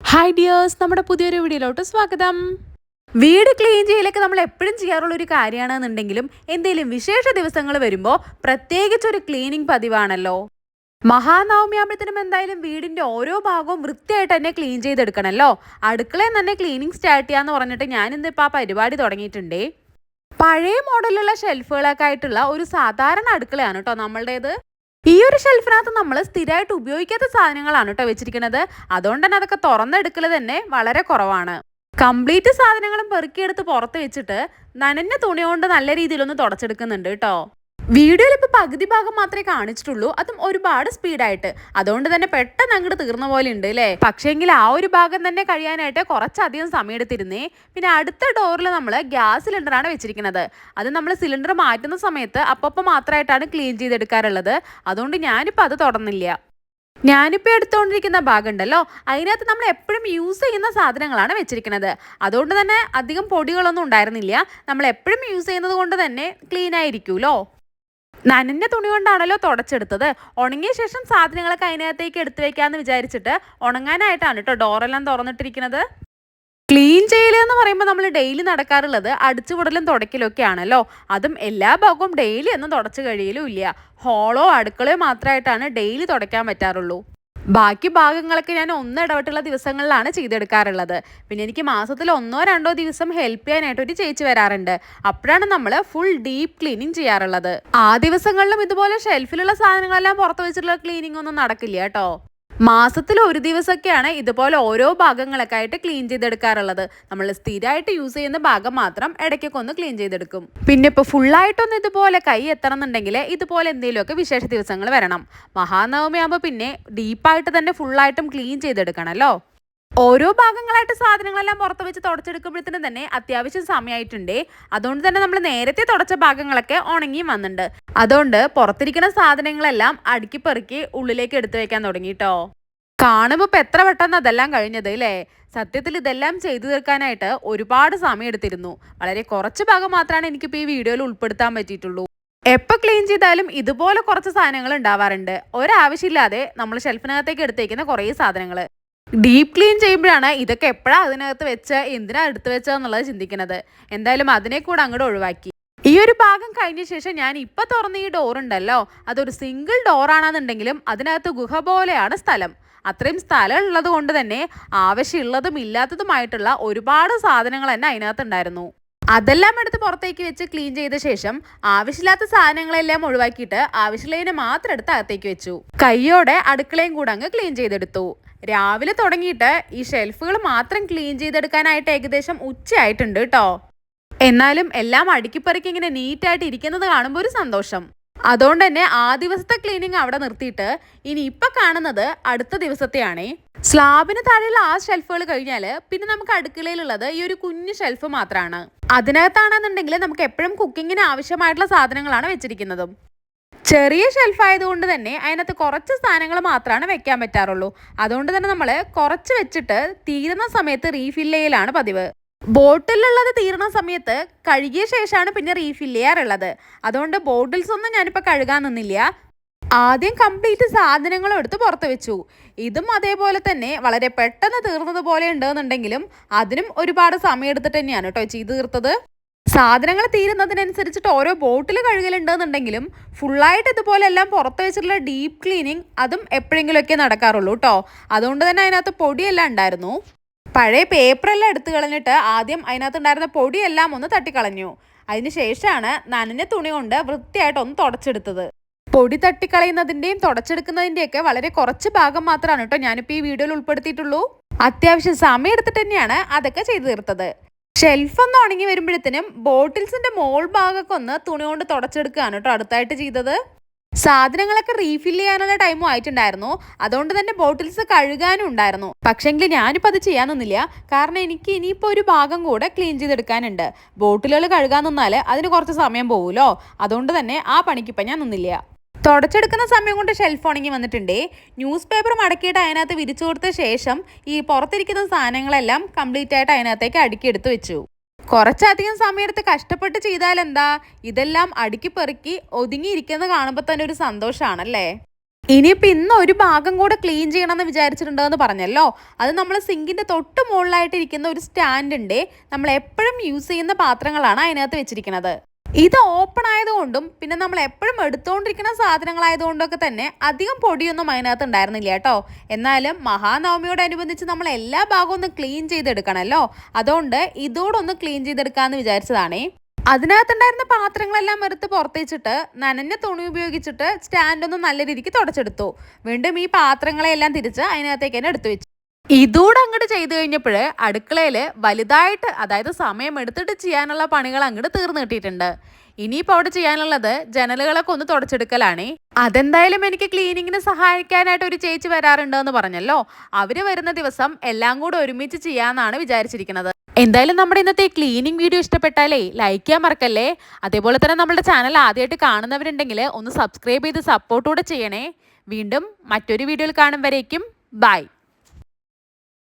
Hi dears നമ്മുടെ പുതിയൊരു വീഡിയോയിലോട്ട് സ്വാഗതം. വീട് ക്ലീൻ ചെയ്യലൊക്കെ നമ്മൾ എപ്പോഴും ചെയ്യാറുള്ള ഒരു കാര്യമാണെന്നുണ്ടെങ്കിലും എന്തെങ്കിലും വിശേഷ ദിവസങ്ങൾ വരുമ്പോൾ പ്രത്യേകിച്ച് ഒരു ക്ലീനിങ് പതിവാണല്ലോ. മഹാനവമി ആകുമ്പോഴത്തേനും എന്തായാലും വീടിന്റെ ഓരോ ഭാഗവും വൃത്തിയായിട്ട് തന്നെ ക്ലീൻ ചെയ്തെടുക്കണമല്ലോ അടുക്കളയിൽ തന്നെ ക്ലീനിങ് സ്റ്റാർട്ട് ചെയ്യാന്ന് പറഞ്ഞിട്ട് ഞാൻ ഇന്നിപ്പോൾ ആ പരിപാടി തുടങ്ങിയിട്ടുണ്ടേ. പഴയ മോഡലുള്ള ഷെൽഫുകളൊക്കെ ആയിട്ടുള്ള ഒരു സാധാരണ അടുക്കളയാണ് കേട്ടോ നമ്മളുടേത്. ഈ ഒരു ഷെൽഫിനകത്ത് നമ്മൾ സ്ഥിരമായിട്ട് ഉപയോഗിക്കാത്ത സാധനങ്ങളാണ് കേട്ടോ വെച്ചിരിക്കുന്നത്. അതുകൊണ്ട് തന്നെ അതൊക്കെ തുറന്നെടുക്കൽ തന്നെ വളരെ കുറവാണ്. കംപ്ലീറ്റ് സാധനങ്ങളും പെറുക്കിയെടുത്ത് പുറത്ത് വെച്ചിട്ട് നനഞ്ഞ തുണി കൊണ്ട് നല്ല രീതിയിലൊന്ന് തുടച്ചെടുക്കുന്നുണ്ട് കേട്ടോ വീഡിയോയിൽ ഇപ്പോൾ പകുതി ഭാഗം മാത്രമേ കാണിച്ചിട്ടുള്ളൂ. അതും ഒരുപാട് സ്പീഡായിട്ട്. അതുകൊണ്ട് തന്നെ പെട്ടെന്ന് അങ്ങോട്ട് തീർന്ന പോലെ ഉണ്ട് അല്ലേ പക്ഷേങ്കിൽ ആ ഒരു ഭാഗം തന്നെ കഴിയാനായിട്ട് കുറച്ചധികം സമയം എടുത്തിരുന്നേ പിന്നെ അടുത്ത ഡോറിൽ നമ്മൾ ഗ്യാസ് സിലിണ്ടറാണ് വെച്ചിരിക്കുന്നത്. അത് നമ്മൾ സിലിണ്ടർ മാറ്റുന്ന സമയത്ത് അപ്പപ്പം മാത്രമായിട്ടാണ് ക്ലീൻ ചെയ്തെടുക്കാറുള്ളത്. അതുകൊണ്ട് ഞാനിപ്പോൾ അത് തുടർന്നില്ല. ഞാനിപ്പോൾ എടുത്തുകൊണ്ടിരിക്കുന്ന ഭാഗം ഉണ്ടല്ലോ. അതിനകത്ത് നമ്മൾ എപ്പോഴും യൂസ് ചെയ്യുന്ന സാധനങ്ങളാണ് വെച്ചിരിക്കുന്നത്. അതുകൊണ്ട് തന്നെ അധികം പൊടികളൊന്നും ഉണ്ടായിരുന്നില്ല. നമ്മൾ എപ്പോഴും യൂസ് ചെയ്യുന്നത് കൊണ്ട് തന്നെ ക്ലീൻ ആയിരിക്കുമല്ലോ നനഞ്ഞ തുണി കൊണ്ടാണല്ലോ തുടച്ചെടുത്തത്. ഉണങ്ങിയ ശേഷം സാധനങ്ങളൊക്കെ അതിനകത്തേക്ക് എടുത്തു വെക്കാമെന്ന് വിചാരിച്ചിട്ട് ഉണങ്ങാനായിട്ടാണ് കേട്ടോ ഡോറെല്ലാം തുറന്നിട്ടിരിക്കുന്നത്. ക്ലീൻ ചെയ്യൽ എന്ന് പറയുമ്പോൾ നമ്മൾ ഡെയിലി നടക്കാറുള്ളത് അടിച്ചുപുടലും തുടക്കലൊക്കെ ആണല്ലോ അതും എല്ലാ ഭാഗവും ഡെയിലി ഒന്നും തുടച്ചു കഴിയലും ഇല്ല. ഹോളോ അടുക്കളയോ മാത്രമായിട്ടാണ് ഡെയിലി തുടയ്ക്കാൻ പറ്റാറുള്ളൂ. ബാക്കി ഭാഗങ്ങളൊക്കെ ഞാൻ ഒന്നിടവിട്ടുള്ള ദിവസങ്ങളിലാണ് ചെയ്തെടുക്കാറുള്ളത്. പിന്നെ എനിക്ക് മാസത്തിൽ ഒന്നോ രണ്ടോ ദിവസം ഹെൽപ്പ് ചെയ്യാനായിട്ട് ഒരു ചേച്ചി വരാറുണ്ട്. അപ്പോഴാണ് നമ്മൾ ഫുൾ ഡീപ്പ് ക്ലീനിങ് ചെയ്യാറുള്ളത്. ആ ദിവസങ്ങളിലും ഇതുപോലെ ഷെൽഫിലുള്ള സാധനങ്ങളെല്ലാം പുറത്ത് വെച്ചിട്ടുള്ള ക്ലീനിങ് ഒന്നും നടക്കില്ല കേട്ടോ. മാസത്തിൽ ഒരു ദിവസമൊക്കെയാണ് ഇതുപോലെ ഓരോ ഭാഗങ്ങളൊക്കെ ആയിട്ട് ക്ലീൻ ചെയ്തെടുക്കാറുള്ളത്. നമ്മൾ സ്ഥിരമായിട്ട് യൂസ് ചെയ്യുന്ന ഭാഗം മാത്രം ഇടയ്ക്കൊക്കെ ഒന്ന് ക്ലീൻ ചെയ്തെടുക്കും. പിന്നെ ഇപ്പോൾ ഫുള്ളായിട്ടൊന്ന് ഇതുപോലെ കൈ എത്തണം എന്നുണ്ടെങ്കിൽ ഇതുപോലെ എന്തെങ്കിലുമൊക്കെ വിശേഷ ദിവസങ്ങൾ വരണം. മഹാനവമി ആകുമ്പോൾ പിന്നെ ഡീപ്പായിട്ട് തന്നെ ഫുള്ളായിട്ടും ക്ലീൻ ചെയ്തെടുക്കണമല്ലോ ഓരോ ഭാഗങ്ങളായിട്ട് സാധനങ്ങളെല്ലാം പുറത്ത് വെച്ച് തുടച്ചെടുക്കുമ്പോഴത്തേനും തന്നെ അത്യാവശ്യം സമയമായിട്ടുണ്ട് അതുകൊണ്ട് തന്നെ നമ്മൾ നേരത്തെ തുടച്ച ഭാഗങ്ങളൊക്കെ ഉണങ്ങിയും വന്നിട്ടുണ്ട്. അതുകൊണ്ട് പുറത്തിരിക്കുന്ന സാധനങ്ങളെല്ലാം അടുക്കി പെറുക്കി ഉള്ളിലേക്ക് എടുത്തു വെക്കാൻ തുടങ്ങി കേട്ടോ കാണുമ്പോൾ ഇപ്പം എത്ര പെട്ടെന്ന് അതെല്ലാം കഴിഞ്ഞത് അല്ലേ സത്യത്തിൽ ഇതെല്ലാം ചെയ്തു തീർക്കാനായിട്ട് ഒരുപാട് സമയം എടുത്തിരുന്നു വളരെ കുറച്ച് ഭാഗം മാത്രമാണ് എനിക്കിപ്പോൾ ഈ വീഡിയോയിൽ ഉൾപ്പെടുത്താൻ പറ്റിയിട്ടുള്ളൂ. എപ്പോൾ ക്ലീൻ ചെയ്താലും ഇതുപോലെ കുറച്ച് സാധനങ്ങൾ ഉണ്ടാവാറുണ്ട്. ഒരാവശ്യമില്ലാതെ നമ്മൾ ഷെൽഫിനകത്തേക്ക് എടുത്തേക്കുന്ന കുറേ സാധനങ്ങൾ ഡീപ്പ് ക്ലീൻ ചെയ്യുമ്പോഴാണ് ഇതൊക്കെ എപ്പോഴാണ് അതിനകത്ത് വെച്ച് എന്തിനാ എടുത്തു വെച്ചതെന്നുള്ളത് ചിന്തിക്കുന്നത്. എന്തായാലും അതിനെ കൂടെ അങ്ങോട്ട് ഒഴിവാക്കി. ഈ ഒരു ഭാഗം കഴിഞ്ഞ ശേഷം ഞാൻ ഇപ്പൊ തുറന്ന ഈ ഡോർ ഉണ്ടല്ലോ അതൊരു സിംഗിൾ ഡോർ ആണെന്നുണ്ടെങ്കിലും അതിനകത്ത് ഗുഹ പോലെയാണ് സ്ഥലം. അത്രയും സ്ഥലം ഉള്ളത് കൊണ്ട് തന്നെ ആവശ്യമുള്ളതും ഇല്ലാത്തതുമായിട്ടുള്ള ഒരുപാട് സാധനങ്ങൾ തന്നെ അതിനകത്ത് ഉണ്ടായിരുന്നു. അതെല്ലാം എടുത്ത് പുറത്തേക്ക് വെച്ച് ക്ലീൻ ചെയ്ത ശേഷം ആവശ്യമില്ലാത്ത സാധനങ്ങളെല്ലാം ഒഴിവാക്കിയിട്ട് ആവശ്യമുള്ളതിനെ മാത്രം എടുത്ത് അകത്തേക്ക് വെച്ചു. കൈയോടെ അടുക്കളയും കൂടെ അങ്ങ് ക്ലീൻ ചെയ്തെടുത്തു. രാവിലെ തുടങ്ങിയിട്ട് ഈ ഷെൽഫുകൾ മാത്രം ക്ലീൻ ചെയ്തെടുക്കാനായിട്ട് ഏകദേശം ഉച്ചയായിട്ടുണ്ട് കേട്ടോ എന്നാലും എല്ലാം അടുക്കിപ്പറിക്കി ഇങ്ങനെ നീറ്റായിട്ട് ഇരിക്കുന്നത് കാണുമ്പോൾ ഒരു സന്തോഷം. അതുകൊണ്ട് തന്നെ ആ ദിവസത്തെ ക്ലീനിങ് അവിടെ നിർത്തിയിട്ട് ഇനി ഇപ്പൊ കാണുന്നത് അടുത്ത ദിവസത്തെയാണേ. സ്ലാബിന് താഴെയുള്ള ആ ഷെൽഫുകൾ കഴിഞ്ഞാൽ പിന്നെ നമുക്ക് അടുക്കളയിലുള്ളത് ഈ ഒരു കുഞ്ഞു ഷെൽഫ് മാത്രമാണ് അതിനകത്താണെന്നുണ്ടെങ്കിൽ നമുക്ക് എപ്പോഴും കുക്കിങ്ങിന് ആവശ്യമായിട്ടുള്ള സാധനങ്ങളാണ് വെച്ചിരിക്കുന്നതും. ചെറിയ ഷെൽഫ് ആയതുകൊണ്ട് തന്നെ അതിനകത്ത് കുറച്ച് സാധനങ്ങൾ മാത്രമാണ് വെക്കാൻ പറ്റാറുള്ളൂ. അതുകൊണ്ട് തന്നെ നമ്മൾ കുറച്ച് വെച്ചിട്ട് തീരുന്ന സമയത്ത് റീഫിൽ ചെയ്യലാണ് പതിവ്. ബോട്ടിലുള്ളത് തീർന്ന സമയത്ത് കഴുകിയ ശേഷമാണ് പിന്നെ റീഫിൽ ചെയ്യാറുള്ളത്. അതുകൊണ്ട് ബോട്ടിൽസ് ഒന്നും ഞാനിപ്പോൾ കഴുകാൻ നിന്നില്ല. ആദ്യം കംപ്ലീറ്റ് സാധനങ്ങളും എടുത്ത് പുറത്ത് വെച്ചു. ഇതും അതേപോലെ തന്നെ വളരെ പെട്ടെന്ന് തീർന്നതുപോലെ ഉണ്ടെന്നുണ്ടെങ്കിലും അതിനും ഒരുപാട് സമയം എടുത്തിട്ട് തന്നെയാണ് കേട്ടോ ചെയ്ത് തീർത്തത്. സാധനങ്ങൾ തീരുന്നതിനനുസരിച്ചിട്ട് ഓരോ ബോട്ടിൽ കഴുകലുണ്ടെന്നുണ്ടെങ്കിലും ഫുള്ളായിട്ട് ഇതുപോലെ എല്ലാം പുറത്ത് വെച്ചിട്ടുള്ള ഡീപ്പ് ക്ലീനിങ് അതും എപ്പോഴെങ്കിലുമൊക്കെ നടക്കാറുള്ളൂ കേട്ടോ. അതുകൊണ്ട് തന്നെ അതിനകത്ത് പൊടിയെല്ലാം ഉണ്ടായിരുന്നു. പഴയ പേപ്പറെല്ലാം എടുത്തു കളഞ്ഞിട്ട് ആദ്യം അതിനകത്ത് ഉണ്ടായിരുന്ന പൊടിയെല്ലാം ഒന്ന് തട്ടിക്കളഞ്ഞു. അതിന് ശേഷമാണ് നനഞ്ഞ തുണി കൊണ്ട് വൃത്തിയായിട്ട് ഒന്ന് തുടച്ചെടുത്തത്. പൊടി തട്ടിക്കളയുന്നതിന്റെയും തുടച്ചെടുക്കുന്നതിന്റെയൊക്കെ വളരെ കുറച്ച് ഭാഗം മാത്രമാണ് കേട്ടോ ഞാനിപ്പോൾ ഈ വീഡിയോയിൽ ഉൾപ്പെടുത്തിയിട്ടുള്ളൂ. അത്യാവശ്യം സമയം എടുത്തിട്ട് തന്നെയാണ് അതൊക്കെ ചെയ്തു തീർത്തത്. ഷെൽഫ് ഒന്ന് ഉണങ്ങി വരുമ്പോഴത്തേനും ബോട്ടിൽസിന്റെ മോൾ ഭാഗമൊക്കെ ഒന്ന് തുണി കൊണ്ട് തുടച്ചെടുക്കുകയാണ് കേട്ടോ അടുത്തായിട്ട് ചെയ്തത്. സാധനങ്ങളൊക്കെ റീഫിൽ ചെയ്യാനുള്ള ടൈമും ആയിട്ടുണ്ടായിരുന്നു. അതുകൊണ്ട് തന്നെ ബോട്ടിൽസ് കഴുകാനും ഉണ്ടായിരുന്നു. പക്ഷേങ്കിൽ ഞാനിപ്പോൾ അത് ചെയ്യാനൊന്നുമില്ല കാരണം എനിക്ക് ഇനിയിപ്പോൾ ഒരു ഭാഗം കൂടെ ക്ലീൻ ചെയ്തെടുക്കാനുണ്ട്. ബോട്ടിലുകൾ കഴുകാൻ നിന്നാൽ അതിന് കുറച്ച് സമയം പോകുമല്ലോ അതുകൊണ്ട് തന്നെ ആ പണിക്കിപ്പം ഞാൻ നിന്നില്ല. തുടച്ചെടുക്കുന്ന സമയം കൊണ്ട് ഷെൽഫ് ഉണങ്ങി വന്നിട്ടുണ്ടേ. ന്യൂസ് പേപ്പർ മടക്കിയിട്ട് അതിനകത്ത് വിരിച്ചു കൊടുത്ത ശേഷം ഈ പുറത്തിരിക്കുന്ന സാധനങ്ങളെല്ലാം കംപ്ലീറ്റ് ആയിട്ട് അതിനകത്തേക്ക് അടുക്കിയെടുത്ത് വെച്ചു. കുറച്ചധികം സമയമെടുത്ത് കഷ്ടപ്പെട്ട് ചെയ്താൽ എന്താ? ഇതെല്ലാം അടുക്കി പെറുക്കി ഒതുങ്ങിയിരിക്കുന്നത് കാണുമ്പോൾ തന്നെ ഒരു സന്തോഷമാണല്ലേ ഇനിയിപ്പോൾ ഇന്ന് ഒരു ഭാഗം കൂടെ ക്ലീൻ ചെയ്യണമെന്ന് വിചാരിച്ചിട്ടുണ്ടെന്ന് പറഞ്ഞല്ലോ. അത് നമ്മൾ സിങ്കിന്റെ തൊട്ട് മുകളിലായിട്ട് ഇരിക്കുന്ന ഒരു സ്റ്റാൻഡ് ഉണ്ട്. നമ്മൾ എപ്പോഴും യൂസ് ചെയ്യുന്ന പാത്രങ്ങളാണ് അതിനകത്ത് വെച്ചിരിക്കുന്നത്. ഇത് ഓപ്പൺ ആയതുകൊണ്ടും പിന്നെ നമ്മൾ എപ്പോഴും എടുത്തുകൊണ്ടിരിക്കുന്ന സാധനങ്ങളായതുകൊണ്ടൊക്കെ തന്നെ അധികം പൊടിയൊന്നും അതിനകത്ത് ഉണ്ടായിരുന്നില്ല കേട്ടോ. എന്നാലും മഹാനവമിയോടനുബന്ധിച്ച് നമ്മൾ എല്ലാ ഭാഗവും ഒന്ന് ക്ലീൻ ചെയ്തെടുക്കണമല്ലോ. അതുകൊണ്ട് ഇതോടൊന്ന് ക്ലീൻ ചെയ്തെടുക്കാമെന്ന് വിചാരിച്ചതാണേ. അതിനകത്തുണ്ടായിരുന്ന പാത്രങ്ങളെല്ലാം എടുത്ത് പുറത്തേച്ചിട്ട് നനഞ്ഞ തുണി ഉപയോഗിച്ചിട്ട് സ്റ്റാൻഡ് ഒന്ന് നല്ല രീതിക്ക് തുടച്ചെടുത്തു. വീണ്ടും ഈ പാത്രങ്ങളെല്ലാം തിരിച്ച് അതിനകത്തേക്ക് തന്നെ എടുത്തു വെച്ചു ഇതൂടെ അങ്ങോട്ട് ചെയ്തു കഴിഞ്ഞപ്പോൾ അടുക്കളയിൽ വലുതായിട്ട് അതായത് സമയം എടുത്തിട്ട് ചെയ്യാനുള്ള പണികൾ അങ്ങോട്ട് തീർന്നു കിട്ടിയിട്ടുണ്ട്. ഇനിയിപ്പോൾ അവിടെ ചെയ്യാനുള്ളത് ജനലുകളൊക്കെ ഒന്ന് തുടച്ചെടുക്കലാണ്. അതെന്തായാലും എനിക്ക് ക്ലീനിങ്ങിന് സഹായിക്കാനായിട്ട് ഒരു ചേച്ചി വരാറുണ്ടെന്ന് പറഞ്ഞല്ലോ. അവർ വരുന്ന ദിവസം എല്ലാം കൂടെ ഒരുമിച്ച് ചെയ്യാമെന്നാണ് വിചാരിച്ചിരിക്കുന്നത്. എന്തായാലും നമ്മുടെ ഇന്നത്തെ ക്ലീനിങ് വീഡിയോ ഇഷ്ടപ്പെട്ടാലേ ലൈക്ക് ചെയ്യാൻ മറക്കല്ലേ. അതേപോലെ തന്നെ നമ്മുടെ ചാനൽ ആദ്യമായിട്ട് കാണുന്നവരുണ്ടെങ്കിൽ ഒന്ന് സബ്സ്ക്രൈബ് ചെയ്ത് സപ്പോർട്ടൂടെ ചെയ്യണേ. വീണ്ടും മറ്റൊരു വീഡിയോയിൽ കാണും വരേക്കും. ബൈ.